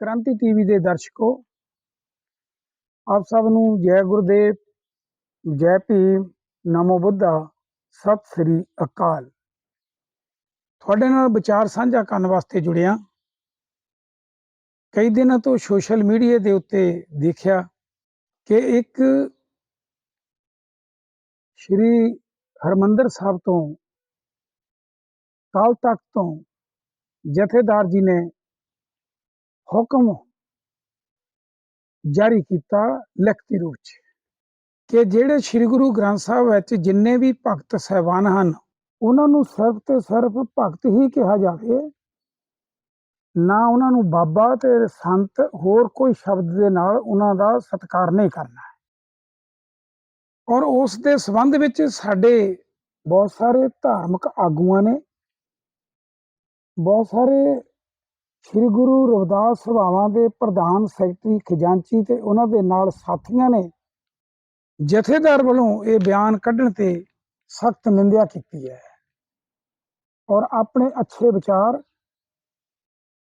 ਕ੍ਰਾਂਤੀ ਟੀਵੀ ਦੇ ਦਰਸ਼ਕੋ, ਆਪ ਸਭ ਨੂੰ ਜੈ ਗੁਰਦੇਵ, ਜੈ ਭੀਮ, ਨਮੋ ਬੁੱਧਾ, ਸਤਿ ਸ੍ਰੀ ਅਕਾਲ। ਤੁਹਾਡੇ ਨਾਲ ਵਿਚਾਰ ਸਾਂਝਾ ਕਰਨ ਵਾਸਤੇ ਜੁੜਿਆ। ਕਈ ਦਿਨਾਂ ਤੋਂ ਸੋਸ਼ਲ ਮੀਡੀਆ ਦੇ ਉੱਤੇ ਦੇਖਿਆ ਕਿ ਇੱਕ ਸ਼੍ਰੀ ਹਰਮੰਦਰ ਸਾਹਿਬ ਤੋਂ, ਕਾਲ ਤਖਤ ਤੋਂ ਜਥੇਦਾਰ ਜੀ ਨੇ ਹੁਕਮ ਜਾਰੀ ਕੀਤਾ ਲਿਖਤੀ ਰੂਪ ਚ ਕਿ ਜਿਹੜੇ ਸ੍ਰੀ ਗੁਰੂ ਗ੍ਰੰਥ ਸਾਹਿਬ ਵਿੱਚ ਜਿੰਨੇ ਵੀ ਭਗਤ ਸਹਿਬਾਨ ਹਨ, ਉਹਨਾਂ ਨੂੰ ਸਿਰਫ ਤੇ ਸਿਰਫ ਭਗਤ ਹੀ ਕਿਹਾ ਜਾਵੇ। ਨਾ ਉਹਨਾਂ ਨੂੰ ਬਾਬਾ ਤੇ ਸੰਤ ਹੋਰ ਕੋਈ ਸ਼ਬਦ ਦੇ ਨਾਲ ਉਹਨਾਂ ਦਾ ਸਤਿਕਾਰ ਨਹੀਂ ਕਰਨਾ। ਔਰ ਉਸ ਦੇ ਸੰਬੰਧ ਵਿੱਚ ਸਾਡੇ ਬਹੁਤ ਸਾਰੇ ਧਾਰਮਿਕ ਆਗੂਆਂ ਨੇ, ਬਹੁਤ ਸਾਰੇ ਸ੍ਰੀ ਗੁਰੂ ਰਵਿਦਾਸ ਸਭਾਵਾਂ ਦੇ ਪ੍ਰਧਾਨ ਸੈਕਟਰੀ ਖਜ਼ਾਨਚੀ ਤੇ ਉਹਨਾਂ ਦੇ ਨਾਲ ਸਾਥੀਆਂ ਨੇ ਜਥੇਦਾਰ ਵੱਲੋਂ ਇਹ ਬਿਆਨ ਕੱਢਣ ਤੇ ਸਖਤ ਨਿੰਦਿਆ ਕੀਤੀ ਹੈ। ਔਰ ਆਪਣੇ ਅੱਛੇ ਵਿਚਾਰ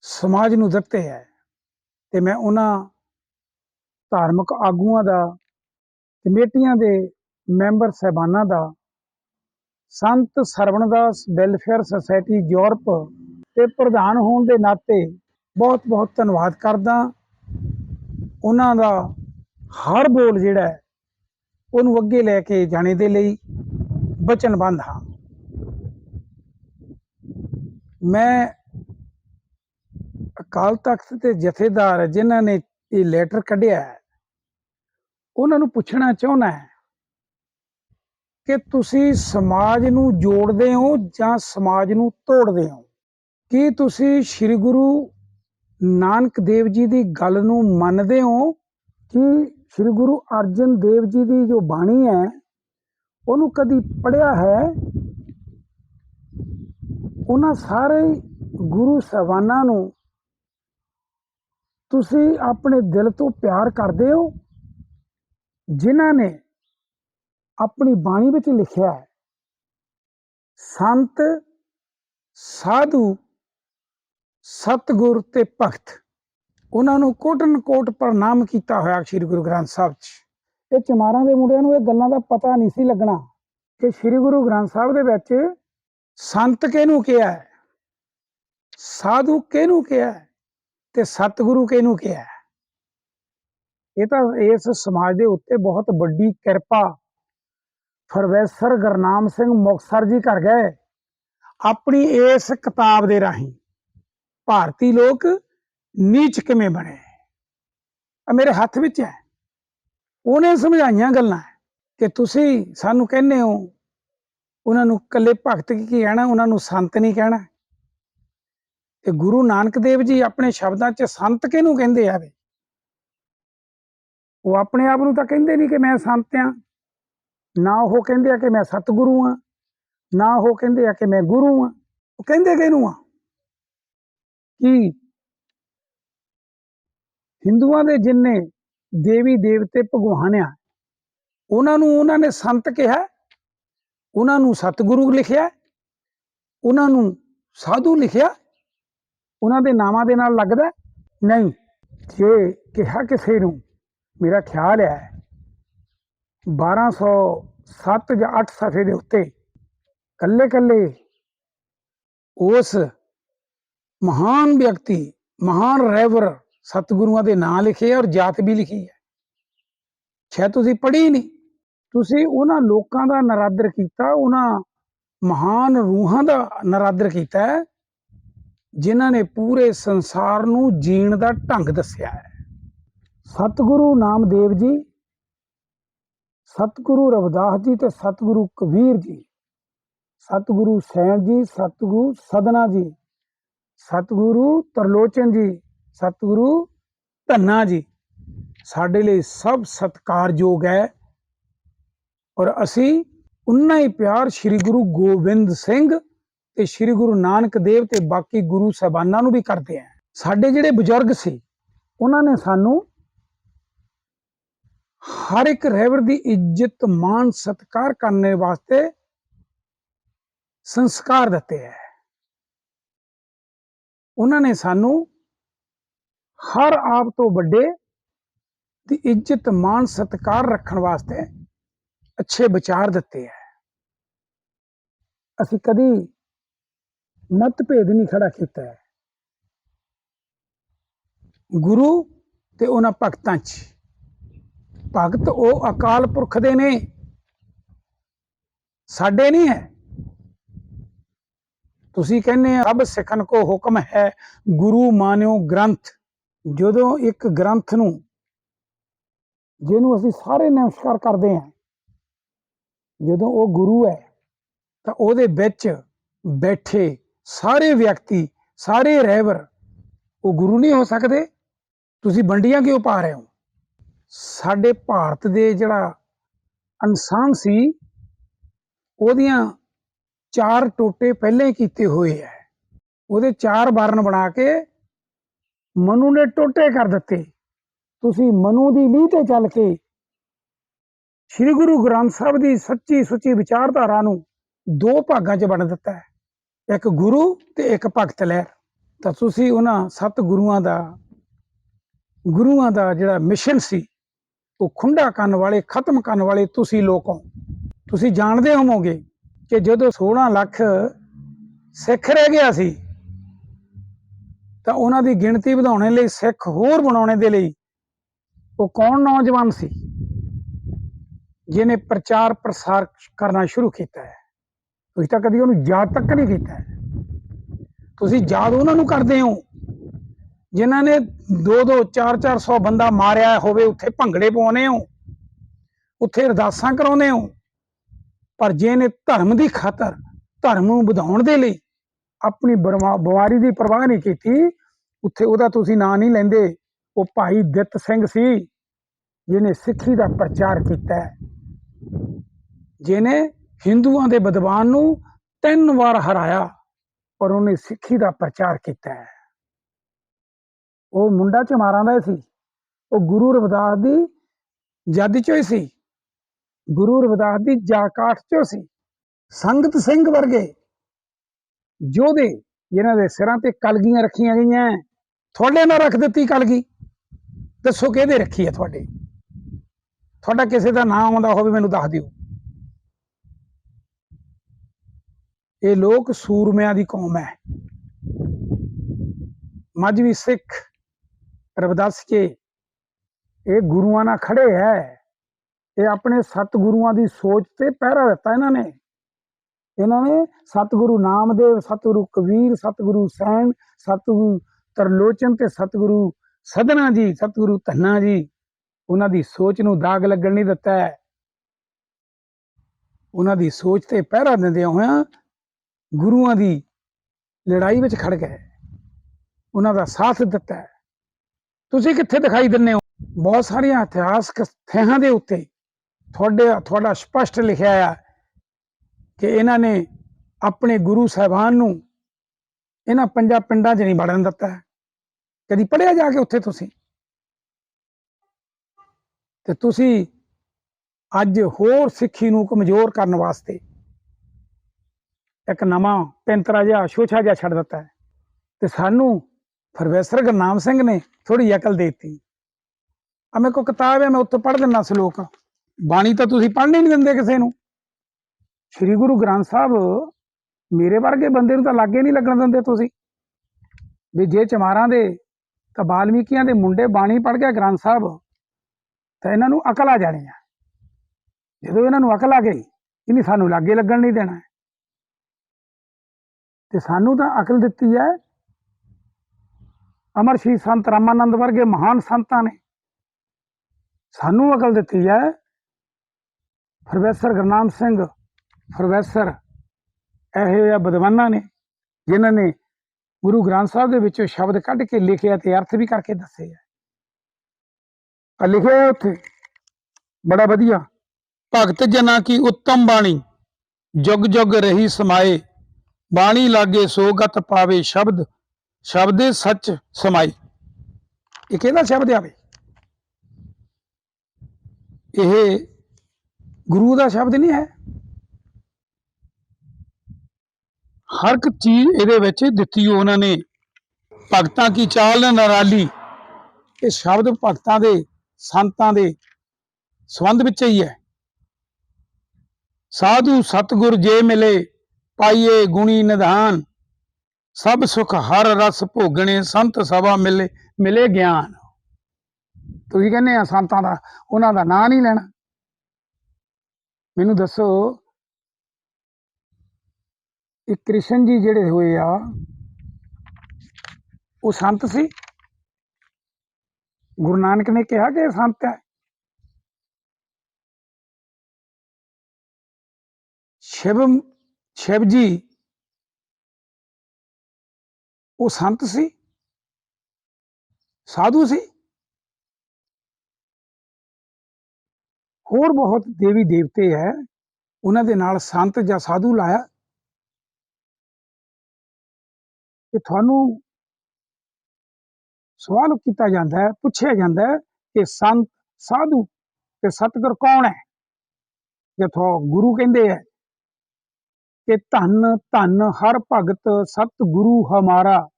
ਸਮਾਜ ਨੂੰ ਦਿੱਤੇ ਹੈ ਤੇ ਮੈਂ ਉਹਨਾਂ ਧਾਰਮਿਕ ਆਗੂਆਂ ਦਾ ਕਮੇਟੀਆਂ ਦੇ ਮੈਂਬਰ ਸਹਿਬਾਨਾਂ ਦਾ ਸੰਤ ਸਰਵਣਦਾਸ ਵੈਲਫੇਅਰ ਸੁਸਾਇਟੀ ਯੂਰਪ ਤੇ ਪ੍ਰਧਾਨ ਹੋਣ ਦੇ ਨਾਤੇ ਬਹੁਤ ਬਹੁਤ ਧੰਨਵਾਦ ਕਰਦਾ। ਉਹਨਾਂ ਦਾ ਹਰ ਬੋਲ ਜਿਹੜਾ ਉਹਨੂੰ ਅੱਗੇ ਲੈ ਕੇ ਜਾਣੇ ਦੇ ਲਈ ਵਚਨਬੰਦ ਹਾਂ। ਮੈਂ ਅਕਾਲ ਤਖਤ ਦੇ ਜਥੇਦਾਰ ਜਿਨ੍ਹਾਂ ਨੇ ਇਹ ਲੈਟਰ ਕੱਢਿਆ ਹੈ, ਉਹਨਾਂ ਨੂੰ ਪੁੱਛਣਾ ਚਾਹੁੰਦਾ ਹੈ ਕਿ ਤੁਸੀਂ ਸਮਾਜ ਨੂੰ ਜੋੜਦੇ ਹੋ ਜਾਂ ਸਮਾਜ ਨੂੰ ਤੋੜਦੇ ਹੋ? ਕੀ ਤੁਸੀਂ ਸ੍ਰੀ ਗੁਰੂ ਨਾਨਕ ਦੇਵ ਜੀ ਦੀ ਗੱਲ ਨੂੰ ਮੰਨਦੇ ਹੋ? ਕਿ ਸ੍ਰੀ ਗੁਰੂ ਅਰਜਨ ਦੇਵ ਜੀ ਦੀ ਜੋ ਬਾਣੀ ਹੈ, ਉਹਨੂੰ ਕਦੀ ਪੜਿਆ ਹੈ? ਉਹਨਾਂ ਸਾਰੇ ਗੁਰੂ ਸਾਹਿਬਾਨਾਂ ਨੂੰ ਤੁਸੀਂ ਆਪਣੇ ਦਿਲ ਤੋਂ ਪਿਆਰ ਕਰਦੇ ਹੋ? ਜਿਨ੍ਹਾਂ ਨੇ ਆਪਣੀ ਬਾਣੀ ਵਿੱਚ ਲਿਖਿਆ ਹੈ, ਸੰਤ, ਸਾਧੂ ਸਤਗੁਰ ਤੇ ਭਗਤ। ਉਹਨਾਂ ਨੂੰ ਕੋਟਨ ਕੋਟ ਪ੍ਰਣਾਮ ਕੀਤਾ ਹੋਇਆ ਸ੍ਰੀ ਗੁਰੂ ਗ੍ਰੰਥ ਸਾਹਿਬ 'ਚ। ਇਹ ਚਮਾਰਾਂ ਦੇ ਮੁੰਡਿਆਂ ਨੂੰ ਇਹ ਗੱਲਾਂ ਦਾ ਪਤਾ ਨਹੀਂ ਸੀ ਲੱਗਣਾ ਕਿ ਸ੍ਰੀ ਗੁਰੂ ਗ੍ਰੰਥ ਸਾਹਿਬ ਦੇ ਵਿੱਚ ਸੰਤ ਕਿਹਨੂੰ ਕਿਹਾ ਹੈ? ਸਾਧੂ ਕਿਹਨੂੰ ਕਿਹਾ ਹੈ? ਤੇ ਸਤਿਗੁਰੂ ਕਿਹਨੂੰ ਕਿਹਾ ਹੈ? ਇਹ ਤਾਂ ਇਸ ਸਮਾਜ ਦੇ ਉੱਤੇ ਬਹੁਤ ਵੱਡੀ ਕਿਰਪਾ। ਪ੍ਰੋਫੈਸਰ ਗੁਰਨਾਮ ਸਿੰਘ ਮੁਕਤਸਰ ਜੀ ਕਰ ਗਏ। ਆਪਣੀ ਇਸ ਕਿਤਾਬ ਦੇ ਰਾਹੀਂ ਭਾਰਤੀ ਲੋਕ ਨੀਚ ਕਿਵੇਂ ਬਣੇ? ਆ ਮੇਰੇ ਹੱਥ ਵਿੱਚ ਹੈ। ਉਹਨੇ ਸਮਝਾਈਆਂ ਗੱਲਾਂ ਕਿ ਤੁਸੀਂ ਸਾਨੂੰ ਕਹਿੰਦੇ ਹੋ, ਉਹਨਾਂ ਨੂੰ ਕੱਲੇ ਭਗਤ ਕੀ ਕਹਿਣਾ, ਉਹਨਾਂ ਨੂੰ ਸੰਤ ਨਹੀਂ ਕਹਿਣਾ? ਤੇ ਗੁਰੂ ਨਾਨਕ ਦੇਵ ਜੀ ਆਪਣੇ ਸ਼ਬਦਾਂ 'ਚ ਸੰਤ ਕਿਹਨੂੰ ਕਹਿੰਦੇ ਆ ਵੇ? ਉਹ ਆਪਣੇ ਆਪ ਨੂੰ ਤਾਂ ਕਹਿੰਦੇ ਨਹੀਂ ਕਿ ਮੈਂ ਸੰਤ ਆ ਨਾ ਉਹ ਕਹਿੰਦੇ ਆ ਕਿ ਮੈਂ ਸਤਿਗੁਰੂ ਆ ਨਾ ਉਹ ਕਹਿੰਦੇ ਆ ਕਿ ਮੈਂ ਗੁਰੂ ਆ ਉਹ ਕਹਿੰਦੇ ਕਿਹਨੂੰ ਆ? ਕਿ? ਹਿੰਦੂਆਂ ਦੇ ਜਿੰਨੇ ਦੇਵੀ ਦੇਵਤੇ ਭਗਵਾਨ ਆ, ਉਹਨਾਂ ਨੂੰ ਉਹਨਾਂ ਨੇ ਸੰਤ ਕਿਹਾ, ਉਹਨਾਂ ਨੂੰ ਸਤਿਗੁਰੂ ਲਿਖਿਆ, ਉਹਨਾਂ ਨੂੰ ਸਾਧੂ ਲਿਖਿਆ, ਉਹਨਾਂ ਦੇ ਨਾਮਾਂ ਦੇ ਨਾਲ ਲੱਗਦਾ? ਨਹੀਂ। ਜੇ ਕਿਹਾ ਕਿਸੇ ਨੂੰ, ਮੇਰਾ ਖਿਆਲ ਹੈ 1207 ਜਾਂ 8 ਸਫੇ ਦੇ ਉੱਤੇ ਕੱਲੇ ਕੱਲੇ ਉਸ ਮਹਾਨ ਵਿਅਕਤੀ, ਮਹਾਨ ਰਹਿਬਰ ਸਤਿਗੁਰੂਆਂ ਦੇ ਨਾਂ ਲਿਖੇ ਔਰ ਜਾਤ ਵੀ ਲਿਖੀ ਹੈ। ਸ਼ਾਇਦ ਤੁਸੀਂ ਪੜ੍ਹੀ ਨਹੀਂ। ਤੁਸੀਂ ਉਹਨਾਂ ਲੋਕਾਂ ਦਾ ਨਰਾਦਰ ਕੀਤਾ, ਉਹਨਾਂ ਮਹਾਨ ਰੂਹਾਂ ਦਾ ਨਰਾਦਰ ਕੀਤਾ ਹੈ, ਜਿਨ੍ਹਾਂ ਨੇ ਪੂਰੇ ਸੰਸਾਰ ਨੂੰ ਜੀਣ ਦਾ ਢੰਗ ਦੱਸਿਆ ਹੈ। ਸਤਿਗੁਰੂ ਨਾਮਦੇਵ ਜੀ, ਸਤਿਗੁਰੂ ਰਵਿਦਾਸ ਜੀ ਤੇ ਸਤਿਗੁਰੂ ਕਬੀਰ ਜੀ, ਸਤਿਗੁਰੂ ਸੈਣ ਜੀ, ਸਤਿਗੁਰੂ ਸਦਨਾ ਜੀ ਸਤਿਗੁਰੂ ਤਰਲੋਚਨ ਜੀ, ਸਤਿਗੁਰੂ ਧੰਨਾ ਜੀ, ਸਾਡੇ ਲਈ ਸਭ ਸਤਿਕਾਰਯੋਗ ਹੈ। ਔਰ ਅਸੀਂ ਉਨਾ ਹੀ ਪਿਆਰ ਸ੍ਰੀ ਗੁਰੂ ਗੋਬਿੰਦ ਸਿੰਘ ਤੇ ਸ੍ਰੀ ਗੁਰੂ ਨਾਨਕ ਦੇਵ ਤੇ ਬਾਕੀ ਗੁਰੂ ਸਾਹਿਬਾਨਾਂ ਨੂੰ ਵੀ ਕਰਦੇ ਆ ਸਾਡੇ ਜਿਹੜੇ ਬਜ਼ੁਰਗ ਸੀ ਉਹਨਾਂ ਨੇ ਸਾਨੂੰ ਹਰ ਇੱਕ ਰਹਿਬਰ ਦੀ ਇੱਜ਼ਤ, ਮਾਣ, ਸਤਿਕਾਰ ਕਰਨੇ ਵਾਸਤੇ ਸੰਸਕਾਰ ਦਿੱਤੇ ਹੈ। ਉਹਨਾਂ ਨੇ ਸਾਨੂੰ ਹਰ ਆਪ ਤੋਂ ਵੱਡੇ ਦੀ ਇੱਜ਼ਤ ਮਾਣ ਸਤਿਕਾਰ ਰੱਖਣ ਵਾਸਤੇ ਅੱਛੇ ਵਿਚਾਰ ਦਿੱਤੇ ਹੈ ਅਸੀਂ ਕਦੀ ਮਤਭੇਦ ਨਹੀਂ ਖੜਾ ਕੀਤਾ। ਹੈ ਗੁਰੂ ਤੇ ਉਹਨਾਂ ਭਗਤਾਂ 'ਚ। ਭਗਤ ਉਹ ਅਕਾਲ ਪੁਰਖ ਦੇ ਨੇ। ਸਾਡੇ ਨਹੀਂ ਹੈ। ਤੁਸੀਂ ਕਹਿੰਦੇ ਆ ਅਬ ਸਿੱਖਣ ਕੋ ਹੁਕਮ ਹੈ, ਗੁਰੂ ਮਾਨਿਓ ਗ੍ਰੰਥ। ਜਦੋਂ ਇੱਕ ਗ੍ਰੰਥ ਨੂੰ, ਜਿਹਨੂੰ ਅਸੀਂ ਸਾਰੇ ਨਮਸਕਾਰ ਕਰਦੇ ਹਾਂ, ਜਦੋਂ ਉਹ ਗੁਰੂ ਹੈ, ਤਾਂ ਉਹਦੇ ਵਿੱਚ ਬੈਠੇ ਸਾਰੇ ਵਿਅਕਤੀ, ਸਾਰੇ ਰਹਿਬਰ ਉਹ ਗੁਰੂ ਨਹੀਂ ਹੋ ਸਕਦੇ। ਤੁਸੀਂ ਵੰਡੀਆਂ ਕਿਉਂ ਪਾ ਰਹੇ ਹੋ? ਸਾਡੇ ਭਾਰਤ ਦੇ ਜਿਹੜਾ ਇਨਸਾਨ ਸੀ, ਉਹਦੀਆਂ ਚਾਰ ਟੋਟੇ ਪਹਿਲੇ ਹੀ ਕੀਤੇ ਹੋਏ ਐ ਉਹਦੇ ਚਾਰ ਵਰਨ ਬਣਾ ਕੇ ਮਨੂ ਨੇ ਟੋਟੇ ਕਰ ਦਿੱਤੇ। ਤੁਸੀਂ ਮਨੂ ਦੀ ਲੀਹ ਤੇ ਚੱਲ ਕੇ ਸ੍ਰੀ ਗੁਰੂ ਗ੍ਰੰਥ ਸਾਹਿਬ ਦੀ ਸੱਚੀ ਸੁੱਚੀ ਵਿਚਾਰਧਾਰਾ ਨੂੰ ਦੋ ਭਾਗਾਂ 'ਚ ਵੰਡ ਦਿੱਤਾ ਹੈ। ਇੱਕ ਗੁਰੂ ਤੇ ਇੱਕ ਭਗਤ ਲਹਿਰ। ਤਾਂ ਤੁਸੀਂ ਉਹਨਾਂ ਸੱਤ ਗੁਰੂਆਂ ਦਾ ਗੁਰੂਆਂ ਦਾ ਜਿਹੜਾ ਮਿਸ਼ਨ ਸੀ, ਉਹ ਖੁੰਡਾ ਕਰਨ ਵਾਲੇ, ਖਤਮ ਕਰਨ ਵਾਲੇ ਤੁਸੀਂ ਲੋਕ ਹੋ। ਤੁਸੀਂ ਜਾਣਦੇ ਹੋਵੋਗੇ ਕਿ ਜਦੋਂ 16 ਲੱਖ ਸਿੱਖ ਰਹਿ ਗਿਆ ਸੀ, ਤਾਂ ਉਹਨਾਂ ਦੀ ਗਿਣਤੀ ਵਧਾਉਣ ਲਈ, ਸਿੱਖ ਹੋਰ ਬਣਾਉਣੇ ਦੇ ਲਈ ਉਹ ਕੌਣ ਨੌਜਵਾਨ ਸੀ? ਜਿਹਨੇ ਪ੍ਰਚਾਰ ਪ੍ਰਸਾਰ ਕਰਨਾ ਸ਼ੁਰੂ ਕੀਤਾ ਹੈ। ਤੁਸੀਂ ਤਾਂ ਕਦੀ ਉਹਨੂੰ ਯਾਦ ਤੱਕ ਨਹੀਂ ਕੀਤਾ ਤੁਸੀਂ ਯਾਦ ਉਹਨਾਂ ਨੂੰ ਕਰਦੇ ਹੋ, ਜਿਨ੍ਹਾਂ ਨੇ 2-2 4-400 ਬੰਦਾ ਮਾਰਿਆ ਹੋਵੇ, ਉੱਥੇ ਭੰਗੜੇ ਪਾਉਨੇ ਹੋ, ਉੱਥੇ ਅਰਦਾਸਾਂ ਕਰਾਉਨੇ ਹੋ ਪਰ ਜਿਹਨੇ ਧਰਮ ਦੀ ਖਾਤਰ ਧਰਮ ਨੂੰ ਵਧਾਉਣ ਦੇ ਲਈ ਆਪਣੀ ਬਰਮਾ- ਬਿਮਾਰੀ ਦੀ ਪਰਵਾਹ ਨਹੀਂ ਕੀਤੀ, ਉੱਥੇ ਉਹਦਾ ਤੁਸੀਂ ਨਾਂ ਨਹੀਂ ਲੈਂਦੇ। ਉਹ ਭਾਈ ਦਿੱਤ ਸਿੰਘ ਸੀ, ਜਿਹਨੇ ਸਿੱਖੀ ਦਾ ਪ੍ਰਚਾਰ ਕੀਤਾ ਜਿਹਨੇ ਹਿੰਦੂਆਂ ਦੇ ਵਿਦਵਾਨ ਨੂੰ ਤਿੰਨ ਵਾਰ ਹਰਾਇਆ, ਪਰ ਉਹਨੇ ਸਿੱਖੀ ਦਾ ਪ੍ਰਚਾਰ ਕੀਤਾ ਹੈ। ਉਹ ਮੁੰਡਾ ਚਮਾਰਾਂ ਦਾ ਸੀ। ਉਹ ਗੁਰੂ ਰਵਿਦਾਸ ਦੀ ਜਦ ਚੋਂ ਹੀ ਸੀ। ਗੁਰੂ ਰਵਿਦਾਸ ਦੀ ਜਾਕਾਠ ਚੋਂ ਸੀ। ਸੰਗਤ ਸਿੰਘ ਵਰਗੇ ਜੋਧੇ ਜਿਨ੍ਹਾਂ ਦੇ ਸਿਰਾਂ ਤੇ ਕਲਗੀਆਂ ਰੱਖੀਆਂ ਗਈਆਂ, ਤੁਹਾਡੇ ਨਾਲ ਰੱਖ ਦਿੱਤੀ ਕਲਗੀ। ਦੱਸੋ ਕਿਹਦੇ ਰੱਖੀ ਹੈ ਤੁਹਾਡੇ? ਤੁਹਾਡਾ ਕਿਸੇ ਦਾ ਨਾਮ ਆਉਂਦਾ ਹੋਵੇ ਮੈਨੂੰ ਦੱਸ ਦਿਓ। ਇਹ ਲੋਕ ਸੂਰਮਿਆਂ ਦੀ ਕੌਮ ਹੈ। ਮਜਬੀ ਸਿੱਖ ਰਵਿਦਾਸ ਕੇ ਇਹ ਗੁਰੂਆਂ ਨਾਲ ਖੜੇ ਹੈ। ਇਹ ਆਪਣੇ ਸਤਿਗੁਰੂਆਂ ਦੀ ਸੋਚ ਤੇ ਪਹਿਰਾ ਦਿੱਤਾ ਇਹਨਾਂ ਨੇ। ਇਹਨਾਂ ਨੇ ਸਤਿਗੁਰੂ ਨਾਮਦੇਵ, ਸਤਿਗੁਰੂ ਕਬੀਰ, ਸਤਿਗੁਰੂ ਸੈਣ ਸਤਿਗੁਰੂ ਤਰਲੋਚਨ ਤੇ ਸਤਿਗੁਰੂ ਸਦਨਾ ਜੀ, ਸਤਿਗੁਰੂ ਧੰਨਾ ਜੀ, ਉਹਨਾਂ ਦੀ ਸੋਚ ਨੂੰ ਦਾਗ ਲੱਗਣ ਨਹੀਂ ਦਿੱਤਾ ਹੈ। ਉਹਨਾਂ ਦੀ ਸੋਚ ਤੇ ਪਹਿਰਾ ਦਿੰਦਿਆਂ ਹੋਇਆਂ ਗੁਰੂਆਂ ਦੀ ਲੜਾਈ ਵਿੱਚ ਖੜ ਗਏ। ਉਹਨਾਂ ਦਾ ਸਾਥ ਦਿੱਤਾ ਤੁਸੀਂ ਕਿੱਥੇ ਦਿਖਾਈ ਦਿੰਦੇ ਹੋ? ਬਹੁਤ ਸਾਰੀਆਂ ਇਤਿਹਾਸਕ ਥਿਆਂ ਦੇ ਉੱਤੇ ਤੁਹਾਡੇ ਤੁਹਾਡਾ ਸਪਸ਼ਟ ਲਿਖਿਆ ਆ ਕਿ ਇਹਨਾਂ ਨੇ ਆਪਣੇ ਗੁਰੂ ਸਾਹਿਬਾਨ ਨੂੰ ਇਹਨਾਂ ਪੰਜਾਂ ਪਿੰਡਾਂ 'ਚ ਨਹੀਂ ਵੜਨ ਦਿੱਤਾ। ਕਦੀ ਪੜਿਆ ਜਾ ਕੇ ਉੱਥੇ ਤੁਸੀਂ? ਤੇ ਤੁਸੀਂ ਅੱਜ ਹੋਰ ਸਿੱਖੀ ਨੂੰ ਕਮਜ਼ੋਰ ਕਰਨ ਵਾਸਤੇ ਇੱਕ ਨਵਾਂ ਪੈਂਤਰਾ ਜਿਹਾ, ਛੋਛਾ ਜਿਹਾ ਛੱਡ ਦਿੱਤਾ ਹੈ। ਤੇ ਸਾਨੂੰ ਪ੍ਰੋਫੈਸਰ ਗੁਰਨਾਮ ਸਿੰਘ ਨੇ ਥੋੜੀ ਅਕਲ ਦੇ ਦਿੱਤੀ। ਆ ਮੇਰੇ ਕੋਲ ਕਿਤਾਬ ਹੈ, ਮੈਂ ਉੱਥੇ ਪੜ੍ਹ ਦਿੰਦਾ ਸ਼ਲੋਕ। ਬਾਣੀ ਤਾਂ ਤੁਸੀਂ ਪੜ੍ਹਨੀ ਨਹੀਂ ਦਿੰਦੇ ਕਿਸੇ ਨੂੰ। ਸ੍ਰੀ ਗੁਰੂ ਗ੍ਰੰਥ ਸਾਹਿਬ ਮੇਰੇ ਵਰਗੇ ਬੰਦੇ ਨੂੰ ਤਾਂ ਲਾਗੇ ਨਹੀਂ ਲੱਗਣ ਦਿੰਦੇ ਤੁਸੀਂ। ਵੀ ਜੇ ਚਮਾਰਾਂ ਦੇ ਤਾਂ ਬਾਲਮੀਕੀਆਂ ਦੇ ਮੁੰਡੇ ਬਾਣੀ ਪੜ੍ਹ ਕੇ ਗ੍ਰੰਥ ਸਾਹਿਬ, ਤਾਂ ਇਹਨਾਂ ਨੂੰ ਅਕਲ ਆ ਜਾਣੀ ਆ। ਜਦੋਂ ਇਹਨਾਂ ਨੂੰ ਅਕਲ ਆ ਗਈ, ਇਹਨੇ ਸਾਨੂੰ ਲਾਗੇ ਲੱਗਣ ਨਹੀਂ ਦੇਣਾ। ਤੇ ਸਾਨੂੰ ਤਾਂ ਅਕਲ ਦਿੱਤੀ ਹੈ, ਅਮਰ ਸ਼ਹੀਦ ਸੰਤ ਰਾਮਾਨੰਦ ਵਰਗੇ ਮਹਾਨ ਸੰਤਾਂ ਨੇ। ਸਾਨੂੰ ਅਕਲ ਦਿੱਤੀ ਹੈ ਪ੍ਰੋਫੈਸਰ ਗੁਰਨਾਮ ਸਿੰਘ, ਪ੍ਰੋਫੈਸਰ ਇਹੋ ਜਿਹਾ ਵਿਦਵਾਨਾਂ ਨੇ, ਜਿਨ੍ਹਾਂ ਨੇ ਗੁਰੂ ਗ੍ਰੰਥ ਸਾਹਿਬ ਦੇ ਵਿੱਚੋਂ ਸ਼ਬਦ ਕੱਢ ਕੇ ਲਿਖਿਆ ਤੇ ਅਰਥ ਵੀ ਕਰਕੇ ਦੱਸੇ ਆ। ਆ ਲਿਖਿਆ ਉੱਥੇ। ਬੜਾ ਵਧੀਆ। ਭਗਤ ਜਨਾਂ ਕੀ ਉੱਤਮ ਬਾਣੀ, ਜੁਗ ਜੁਗ ਰਹੀ ਸਮਾਏ, ਬਾਣੀ ਲਾਗੇ ਸੋਗਤ ਪਾਵੇ ਸ਼ਬਦ, ਸ਼ਬਦੇ ਸੱਚ ਸਮਾਈ ਇਹ ਕਿਹਦਾ ਸ਼ਬਦ ਆਵੇ ਇਹ ਗੁਰੂ ਦਾ ਸ਼ਬਦ ਨਹੀਂ ਹੈ। ਹਰ ਇੱਕ ਚੀਜ਼ ਇਹਦੇ ਵਿੱਚ ਦਿੱਤੀ ਉਹਨਾਂ ਨੇ। ਭਗਤਾਂ ਕੀ ਚਾਲ ਨਰਾਲੀ? ਇਹ ਸ਼ਬਦ ਭਗਤਾਂ ਦੇ, ਸੰਤਾਂ ਦੇ ਸੰਬੰਧ ਵਿੱਚ ਹੀ ਹੈ। ਸਾਧੂ ਸਤਗੁਰ ਜੇ ਮਿਲੇ, ਪਾਈਏ ਗੁਣੀ ਨਿਧਾਨ। ਸਭ ਸੁਖ ਹਰ ਰਸ ਭੋਗਣੇ, ਸੰਤ ਸਭਾ ਮਿਲੇ ਮਿਲੇ ਗਿਆਨ। ਤੁਸੀਂ ਕਹਿੰਦੇ ਆ ਸੰਤਾਂ ਦਾ, ਉਹਨਾਂ ਦਾ ਨਾਂ ਨਹੀਂ ਲੈਣਾ। ਮੈਨੂੰ ਦੱਸੋ, ਇਹ ਕ੍ਰਿਸ਼ਨ ਜੀ ਜਿਹੜੇ ਹੋਏ ਆ, ਉਹ ਸੰਤ ਸੀ? ਗੁਰੂ ਨਾਨਕ ਨੇ ਕਿਹਾ ਕਿ ਇਹ ਸੰਤ ਹੈ? ਸ਼ਿਵ ਸ਼ਿਵ ਜੀ, ਉਹ ਸੰਤ ਸੀ? ਸਾਧੂ ਸੀ? ਹੋਰ ਬਹੁਤ ਦੇਵੀ ਦੇਵਤੇ ਹੈ, ਉਹਨਾਂ ਦੇ ਨਾਲ ਸੰਤ ਜਾਂ ਸਾਧੂ ਲਾਇਆ। ਕਿ ਤੁਹਾਨੂੰ ਸਵਾਲ ਕੀਤਾ ਜਾਂਦਾ ਹੈ, ਪੁੱਛਿਆ ਜਾਂਦਾ ਹੈ ਕਿ ਸੰਤ, ਸਾਧੂ ਤੇ ਸਤਿਗੁਰ ਕੌਣ ਹੈ? ਜਿੱਥੋਂ ਗੁਰੂ ਕਹਿੰਦੇ ਹੈ ਕਿ ਧੰਨ ਧੰਨ ਹਰ ਭਗਤ ਸਤ ਗੁਰੂ ਹਮਾਰਾ,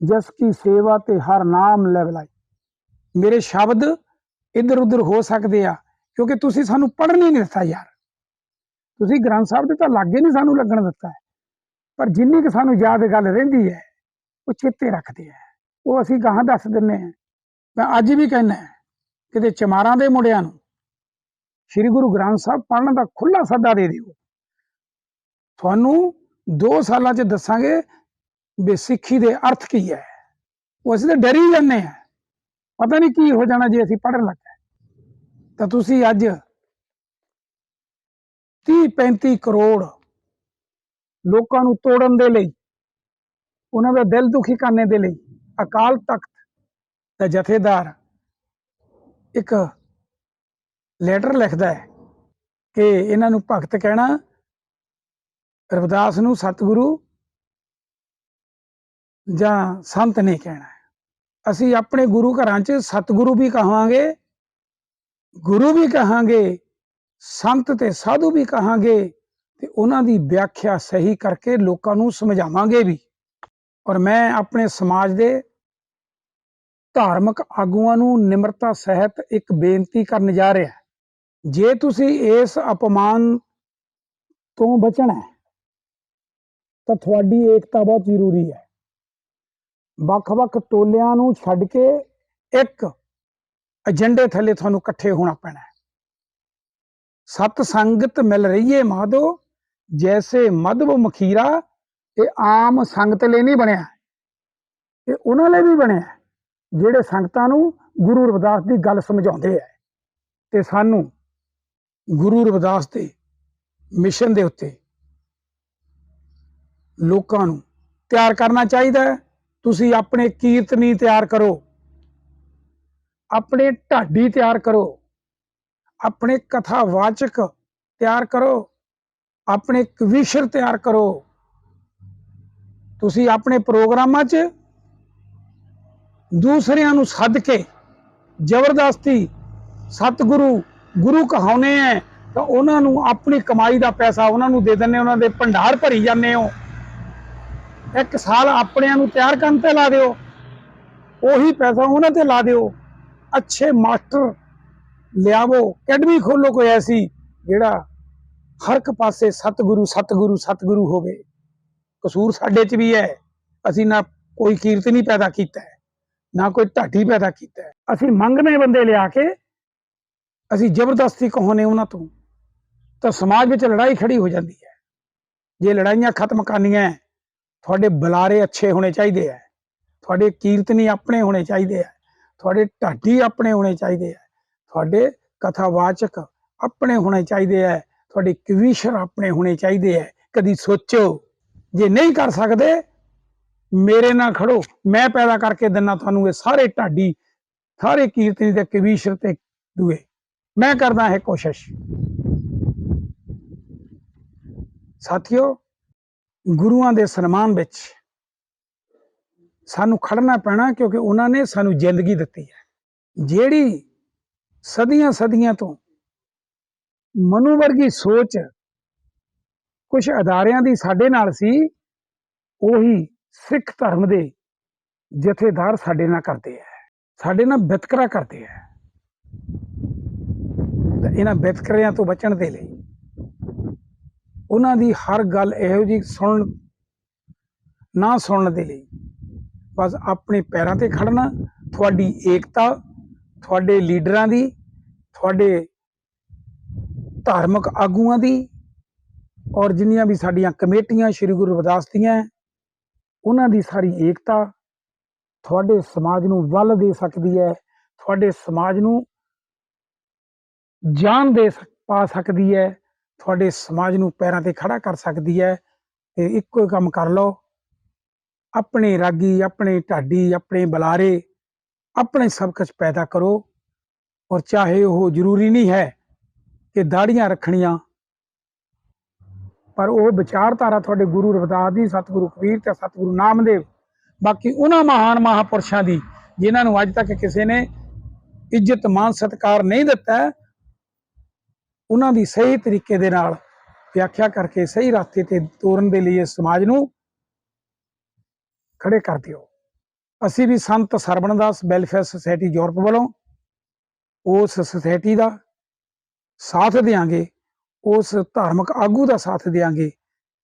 ਜਿਸ ਕੀ ਸੇਵਾ ਤੇ ਹਰ ਨਾਮ ਲੈ ਬਲਾਈ। ਮੇਰੇ ਸ਼ਬਦ ਇੱਧਰ ਉੱਧਰ ਹੋ ਸਕਦੇ ਆ। ਕਿਉਂਕਿ ਤੁਸੀਂ ਸਾਨੂੰ ਪੜ੍ਹਨ ਹੀ ਨਹੀਂ ਦਿੱਤਾ ਯਾਰ। ਤੁਸੀਂ ਗ੍ਰੰਥ ਸਾਹਿਬ ਦੇ ਤਾਂ ਲਾਗੇ ਨਹੀਂ ਸਾਨੂੰ ਲੱਗਣ ਦਿੱਤਾ ਪਰ ਜਿੰਨੀ ਕਿ ਸਾਨੂੰ ਯਾਦ ਗੱਲ ਰਹਿੰਦੀ ਹੈ, ਉਹ ਚੇਤੇ ਰੱਖਦੇ ਆ ਉਹ ਅਸੀਂ ਗਾਹਾਂ ਦੱਸ ਦਿੰਨੇ ਆ ਮੈਂ ਅੱਜ ਵੀ ਕਹਿੰਦਾ ਕਿਤੇ ਚਮਾਰਾਂ ਦੇ ਮੁੰਡਿਆਂ ਨੂੰ ਸ੍ਰੀ ਗੁਰੂ ਗ੍ਰੰਥ ਸਾਹਿਬ ਪੜ੍ਹਨ ਦਾ ਖੁੱਲਾ ਸੱਦਾ ਦੇ ਦਿਓ। ਤੁਹਾਨੂੰ 2 ਸਾਲਾਂ 'ਚ ਦੱਸਾਂਗੇ ਵੀ ਸਿੱਖੀ ਦੇ ਅਰਥ ਕੀ ਹੈ। ਉਹ ਅਸੀਂ ਤਾਂ ਡਰੀ ਜਾਂਦੇ ਆ ਪਤਾ ਨਹੀਂ ਕੀ ਹੋ ਜਾਣਾ ਜੇ ਅਸੀਂ ਪੜ੍ਹਨ ਲੱਗ ਤਾਂ ਤੁਸੀਂ ਅੱਜ 30 35 ਕਰੋੜ ਲੋਕਾਂ ਨੂੰ ਤੋੜਨ ਦੇ ਲਈ, ਉਹਨਾਂ ਦਾ ਦਿਲ ਦੁਖੀ ਕਰਨੇ ਦੇ ਲਈ ਅਕਾਲ ਤਖਤ ਦਾ ਜਥੇਦਾਰ ਇੱਕ ਲੈਟਰ ਲਿਖਦਾ ਹੈ ਕਿ ਇਹਨਾਂ ਨੂੰ ਭਗਤ ਕਹਿਣਾ, ਰਵਿਦਾਸ ਨੂੰ ਸਤਿਗੁਰੂ ਜਾਂ ਸੰਤ ਨਹੀਂ ਕਹਿਣਾ ਅਸੀਂ ਆਪਣੇ ਗੁਰੂ ਘਰਾਂ 'ਚ ਸਤਿਗੁਰੂ ਵੀ ਕਹਾਂਗੇ ਗੁਰੂ ਵੀ ਕਹਾਂਗੇ, ਸੰਤ ਤੇ ਸਾਧੂ ਵੀ ਕਹਾਂਗੇ ਤੇ ਉਹਨਾਂ ਦੀ ਵਿਆਖਿਆ ਸਹੀ ਕਰਕੇ ਲੋਕਾਂ ਨੂੰ ਸਮਝਾਵਾਂਗੇ ਵੀ। ਔਰ ਮੈਂ ਆਪਣੇ ਸਮਾਜ ਦੇ ਧਾਰਮਿਕ ਆਗੂਆਂ ਨੂੰ ਨਿਮਰਤਾ ਸਹਿਤ ਇੱਕ ਬੇਨਤੀ ਕਰਨ ਜਾ ਰਿਹਾ ਜੇ ਤੁਸੀਂ ਇਸ ਅਪਮਾਨ ਤੋਂ ਬਚਣਾ ਹੈ, ਤਾਂ ਤੁਹਾਡੀ ਏਕਤਾ ਬਹੁਤ ਜ਼ਰੂਰੀ ਹੈ। ਵੱਖ-ਵੱਖ ਟੋਲਿਆਂ ਨੂੰ ਛੱਡ ਕੇ ਇੱਕ ਏਜੰਡੇ ਥੱਲੇ ਤੁਹਾਨੂੰ ਇਕੱਠੇ ਹੋਣਾ ਪੈਣਾ ਹੈ। ਸਤ ਸੰਗਤ ਮਿਲ ਰਹੀ ਏ ਮਾਧੋ, ਜੈਸੇ ਮਧਵ ਮਖੀਰਾ, ਇਹ ਆਮ ਸੰਗਤ ਲਈ ਨਹੀਂ ਬਣਿਆ। ਇਹ ਉਹਨਾਂ ਲਈ ਵੀ ਬਣਿਆ ਜਿਹੜੇ ਸੰਗਤਾਂ ਨੂੰ ਗੁਰੂ ਰਵਿਦਾਸ ਦੀ ਗੱਲ ਸਮਝਾਉਂਦੇ ਆ ਤੇ ਸਾਨੂੰ ਗੁਰੂ ਰਵਿਦਾਸ ਦੇ ਮਿਸ਼ਨ ਦੇ ਉੱਤੇ ਲੋਕਾਂ ਨੂੰ ਤਿਆਰ ਕਰਨਾ ਚਾਹੀਦਾ ਤੁਸੀਂ ਆਪਣੇ ਕੀਰਤਨੀ ਤਿਆਰ ਕਰੋ। ਆਪਣੇ ਢਾਡੀ ਤਿਆਰ ਕਰੋ। ਆਪਣੇ ਕਥਾਵਾਚਕ ਤਿਆਰ ਕਰੋ। ਆਪਣੇ ਕਵੀਸ਼ਰ ਤਿਆਰ ਕਰੋ। ਤੁਸੀਂ ਆਪਣੇ ਪ੍ਰੋਗਰਾਮਾਂ 'ਚ ਦੂਸਰਿਆਂ ਨੂੰ ਸੱਦ ਕੇ ਜ਼ਬਰਦਸਤੀ ਸਤਿਗੁਰੂ, ਗੁਰੂ ਕਹਾਉਨੇ ਐ, ਤਾਂ ਉਹਨਾਂ ਨੂੰ ਆਪਣੀ ਕਮਾਈ ਦਾ ਪੈਸਾ ਉਹਨਾਂ ਨੂੰ ਦੇ ਦਿੰਦੇ, ਉਹਨਾਂ ਦੇ ਭੰਡਾਰ ਭਰੀ ਜਾਂਦੇ ਹੋ। ਇੱਕ ਸਾਲ ਆਪਣਿਆਂ ਨੂੰ ਤਿਆਰ ਕਰਨ ਤੇ ਲਾ ਦਿਓ। ਉਹੀ ਪੈਸਾ ਉਹਨਾਂ ਤੇ ਲਾ ਦਿਓ। ਅੱਛੇ ਮਾਸਟਰ ਲਿਆਵੋ, ਅਕੈਡਮੀ ਖੋਲੋ ਕੋਈ ਐਸੀ, ਜਿਹੜਾ ਹਰ ਇੱਕ ਪਾਸੇ ਸਤਿਗੁਰੂ ਸਤਿਗੁਰੂ ਸਤਿਗੁਰੂ ਹੋਵੇ। ਕਸੂਰ ਸਾਡੇ 'ਚ ਵੀ ਹੈ। ਅਸੀਂ ਨਾ ਕੋਈ ਕੀਰਤਨੀ ਪੈਦਾ ਕੀਤਾ ਹੈ, ਨਾ ਕੋਈ ਢਾਡੀ ਪੈਦਾ ਕੀਤਾ ਹੈ। ਅਸੀਂ ਮੰਗਨੇ ਬੰਦੇ ਲਿਆ ਕੇ, ਅਸੀਂ ਜ਼ਬਰਦਸਤੀ ਕਹਾਉਨੇ ਉਹਨਾਂ ਤੋਂ, ਤਾਂ ਸਮਾਜ ਵਿੱਚ ਲੜਾਈ ਖੜੀ ਹੋ ਜਾਂਦੀ ਹੈ। ਜੇ ਲੜਾਈਆਂ ਖਤਮ ਕਰਨੀਆਂ ਤੁਹਾਡੇ ਬੁਲਾਰੇ ਅੱਛੇ ਹੋਣੇ ਚਾਹੀਦੇ ਹੈ, ਤੁਹਾਡੇ ਕੀਰਤਨੀ ਆਪਣੇ ਹੋਣੇ ਚਾਹੀਦੇ ਹੈ। ਤੁਹਾਡੇ ਢਾਡੀ ਆਪਣੇ ਹੋਣੇ ਚਾਹੀਦੇ ਹੈ ਤੁਹਾਡੇ ਕਥਾਵਾਚਕ ਆਪਣੇ ਹੋਣੇ ਚਾਹੀਦੇ ਹੈ ਤੁਹਾਡੇ ਕਵੀਸ਼ਰ ਆਪਣੇ ਹੋਣੇ ਚਾਹੀਦੇ ਹੈ ਕਦੀ ਸੋਚੋ, ਜੇ ਨਹੀਂ ਕਰ ਸਕਦੇ, ਮੇਰੇ ਨਾਲ ਖੜੋ। ਮੈਂ ਪੈਦਾ ਕਰਕੇ ਦਿੰਨਾ ਤੁਹਾਨੂੰ ਇਹ ਸਾਰੇ ਢਾਡੀ, ਸਾਰੇ ਕੀਰਤਨੀ ਦੇ ਕਵੀਸ਼ਰ ਤੇ ਦੂਏ। ਮੈਂ ਕਰਦਾ ਇਹ ਕੋਸ਼ਿਸ਼। ਸਾਥੀਓ, ਗੁਰੂਆਂ ਦੇ ਸਨਮਾਨ ਵਿੱਚ ਸਾਨੂੰ ਖੜਨਾ ਪੈਣਾ ਕਿਉਂਕਿ ਉਹਨਾਂ ਨੇ ਸਾਨੂੰ ਜ਼ਿੰਦਗੀ ਦਿੱਤੀ ਹੈ। ਜਿਹੜੀ ਸਦੀਆਂ ਸਦੀਆਂ ਤੋਂ ਮਨੂ ਵਰਗੀ ਸੋਚ ਕੁਝ ਅਦਾਰਿਆਂ ਦੀ ਸਾਡੇ ਨਾਲ ਸੀ, ਉਹੀ ਸਿੱਖ ਧਰਮ ਦੇ ਜਥੇਦਾਰ ਸਾਡੇ ਨਾਲ ਕਰਦੇ ਆ ਸਾਡੇ ਨਾਲ ਵਿਤਕਰਾ ਕਰਦੇ ਆ ਤਾਂ ਇਹਨਾਂ ਵਿਤਕਰਿਆਂ ਤੋਂ ਬਚਣ ਦੇ ਲਈ ਉਹਨਾਂ ਦੀ ਹਰ ਗੱਲ ਇਹੋ ਜਿਹੀ ਸੁਣਨ, ਨਾ ਸੁਣਨ ਦੇ ਲਈ ਬਸ ਆਪਣੇ ਪੈਰਾਂ ਤੇ ਖੜਨਾ, ਤੁਹਾਡੀ ਏਕਤਾ, ਤੁਹਾਡੇ ਲੀਡਰਾਂ ਦੀ, ਤੁਹਾਡੇ ਧਾਰਮਿਕ ਆਗੂਆਂ ਦੀ ਔਰ ਜਿੰਨੀਆਂ ਵੀ ਸਾਡੀਆਂ ਕਮੇਟੀਆਂ ਸ੍ਰੀ ਗੁਰੂ ਰਵਿਦਾਸ ਦੀਆਂ, ਉਹਨਾਂ ਦੀ ਸਾਰੀ ਏਕਤਾ ਤੁਹਾਡੇ ਸਮਾਜ ਨੂੰ ਵੱਲ ਦੇ ਸਕਦੀ ਹੈ, ਤੁਹਾਡੇ ਸਮਾਜ ਨੂੰ ਜਾਨ ਦੇ ਸਕ- ਪਾ ਸਕਦੀ ਹੈ, ਤੁਹਾਡੇ ਸਮਾਜ ਨੂੰ ਪੈਰਾਂ ਤੇ ਖੜਾ ਕਰ ਸਕਦੀ ਹੈ ਤੇ ਇੱਕੋ ਹੀ ਕੰਮ ਕਰ ਲਓ। ਆਪਣੇ ਰਾਗੀ, ਆਪਣੇ ਢਾਡੀ, ਆਪਣੇ ਬੁਲਾਰੇ, ਆਪਣੇ ਸਭ ਕੁਝ ਪੈਦਾ ਕਰੋ। ਔਰ ਚਾਹੇ ਉਹ ਜ਼ਰੂਰੀ ਨਹੀਂ ਹੈ ਕਿ ਦਾੜੀਆਂ ਰੱਖਣੀਆਂ, ਪਰ ਉਹ ਵਿਚਾਰਧਾਰਾ ਤੁਹਾਡੇ ਗੁਰੂ ਰਵਦਾਸ ਦੀ ਸਤਿਗੁਰੂ ਕਬੀਰ ਤੇ ਸਤਿਗੁਰੂ ਨਾਮਦੇਵ, ਬਾਕੀ ਉਹਨਾਂ ਮਹਾਨ ਮਹਾਪੁਰਸ਼ਾਂ ਦੀ, ਜਿਨ੍ਹਾਂ ਨੂੰ ਅੱਜ ਤੱਕ ਕਿਸੇ ਨੇ ਇੱਜ਼ਤ ਮਾਨ ਸਤਿਕਾਰ ਨਹੀਂ ਦਿੱਤਾ, ਉਹਨਾਂ ਦੀ ਸਹੀ ਤਰੀਕੇ ਦੇ ਨਾਲ ਵਿਆਖਿਆ ਕਰਕੇ, ਸਹੀ ਰਸਤੇ ਤੇ ਤੋਰਨ ਦੇ ਲਈ ਇਸ ਸਮਾਜ ਨੂੰ ਖੜੇ ਕਰ ਦਿਓ। ਅਸੀਂ ਵੀ ਸੰਤ ਸਰਵਣਦਾਸ ਵੈਲਫੇਅਰ ਸੁਸਾਇਟੀ ਯੂਰਪ ਵੱਲੋਂ ਉਸ ਸੁਸਾਇਟੀ ਦਾ ਸਾਥ ਦੇਾਂਗੇ ਉਸ ਧਾਰਮਿਕ ਆਗੂ ਦਾ ਸਾਥ ਦੇਾਂਗੇ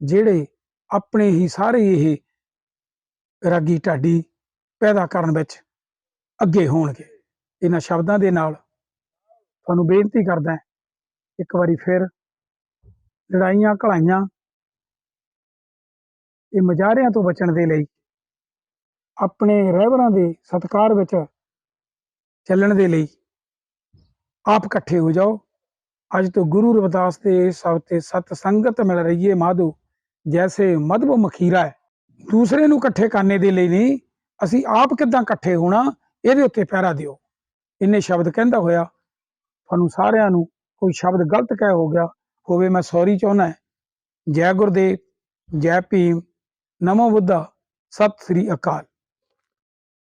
ਜਿਹੜੇ ਆਪਣੇ ਹੀ ਸਾਰੇ ਇਹ ਰਾਗੀ ਢਾਡੀ ਪੈਦਾ ਕਰਨ ਵਿੱਚ ਅੱਗੇ ਹੋਣਗੇ। ਇਹਨਾਂ ਸ਼ਬਦਾਂ ਦੇ ਨਾਲ ਤੁਹਾਨੂੰ ਬੇਨਤੀ ਕਰਦਾ ਇੱਕ ਵਾਰੀ ਫਿਰ ਲੜਾਈਆਂ ਘਲਾਈਆਂ ਇਹ ਮਜਾਰਿਆਂ ਤੋਂ ਬਚਣ ਦੇ ਲਈ ਆਪਣੇ ਰਹਿਬਰਾਂ ਦੇ ਸਤਕਾਰ ਵਿੱਚ ਚੱਲਣ ਦੇ ਲਈ ਆਪ ਇਕੱਠੇ ਹੋ ਜਾਓ। ਅੱਜ ਤੋਂ ਗੁਰੂ ਰਵਿਦਾਸ ਦੇ ਸਭ ਤੇ ਸਤ ਸੰਗਤ ਮਿਲ ਰਹੀ ਹੈ ਮਾਧੋ, ਜੈਸੇ ਮਧੁ ਮਖੀਰਾ ਹੈ। ਦੂਸਰੇ ਨੂੰ ਇਕੱਠੇ ਕਰਨੇ ਦੇ ਲਈ ਨਹੀਂ, ਅਸੀਂ ਆਪ ਕਿੱਦਾਂ ਇਕੱਠੇ ਹੋਣਾ, ਇਹਦੇ ਉੱਤੇ ਪਹਿਰਾ ਦਿਓ। ਇੰਨੇ ਸ਼ਬਦ ਕਹਿੰਦਾ ਹੋਇਆ, ਤੁਹਾਨੂੰ ਸਾਰਿਆਂ ਨੂੰ ਕੋਈ ਸ਼ਬਦ ਗਲਤ ਕਹਿ ਹੋ ਗਿਆ ਹੋਵੇ, ਮੈਂ ਸੌਰੀ ਚਾਹੁੰਦਾ ਜੈ ਗੁਰਦੇਵ, ਜੈ ਭੀਮ, ਨਮੋ ਬੁੱਧਾ, ਸਤਿ ਸ੍ਰੀ ਅਕਾਲ।